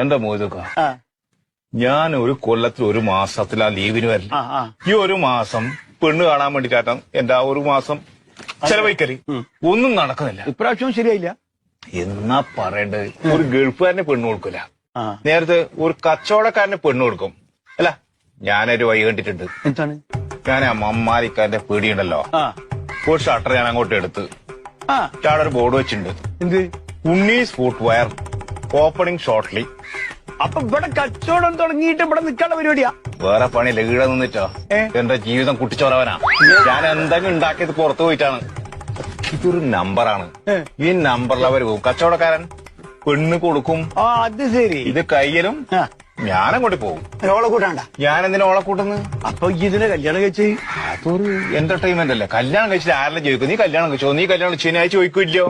എന്റെ മോചക്ക ഞാൻ ഒരു കൊല്ലത്തിൽ ഒരു മാസത്തിലാ ലീവിന് വരില്ല. ഈ ഒരു മാസം പെണ്ണ് കാണാൻ വേണ്ടിട്ടാട്ടം എന്റെ ആ ഒരു മാസം ചെലവഴിക്കൽ ഒന്നും നടക്കുന്നില്ല. ഇപ്രാവശ്യം ശരിയായില്ല. എന്നാ പറയണ്ടത് ഒരു ഗൾഫുകാരനെ പെണ്ണ് കൊടുക്കില്ല നേരത്തെ ഒരു കച്ചവടക്കാരനെ പെണ്ണ് കൊടുക്കും. അല്ല ഞാനൊരു വഴി കണ്ടിട്ടുണ്ട്. എന്താണ്? ഞാൻ ആ മമ്മാരിക്കാരന്റെ പേടിയുണ്ടല്ലോ. ഒരു ഷട്ടർ ഞാൻ അങ്ങോട്ട് എടുത്ത് അവിടെ ഒരു ബോർഡ് വെച്ചിട്ടുണ്ട്. എന്ത്? Unni's footwear. Opening shortly അപ്പൊ ഇവിടെ കച്ചവടം തുടങ്ങിയിട്ട് ഇവിടെ നിൽക്കാനുള്ള പരിപാടിയാ? വേറെ പണിയില്ല ഈടെ നിന്നിട്ടോ? എന്റെ ജീവിതം കുട്ടിച്ചോറവനാ. ഞാൻ എന്തെങ്കിലും ഉണ്ടാക്കിയത് പുറത്തു പോയിട്ടാണ്. ഇതൊരു നമ്പറാണ്. ഈ നമ്പറിൽ അവർ പോകും കച്ചവടക്കാരൻ പെണ്ണ് കൊടുക്കും. അത് ശരി. ഇത് കയ്യിലും ഞാൻ അങ്ങോട്ട് പോകും ഓളെ കൂട്ടാണ്ട? ഞാൻ എന്തിനാ ഓളെ കൂട്ടുന്നത് അപ്പൊ ഇതിനെ കല്യാണം കഴിച്ച്? അതൊരു എന്റർടൈൻമെന്റ് അല്ലേ? കല്യാണം കഴിച്ചിട്ട് ആരെല്ലാം ചോദിക്കും നീ കല്യാണം കഴിച്ചോ? നീ കല്യാണം ശനിയാഴ്ച ചോദിക്കില്ലോ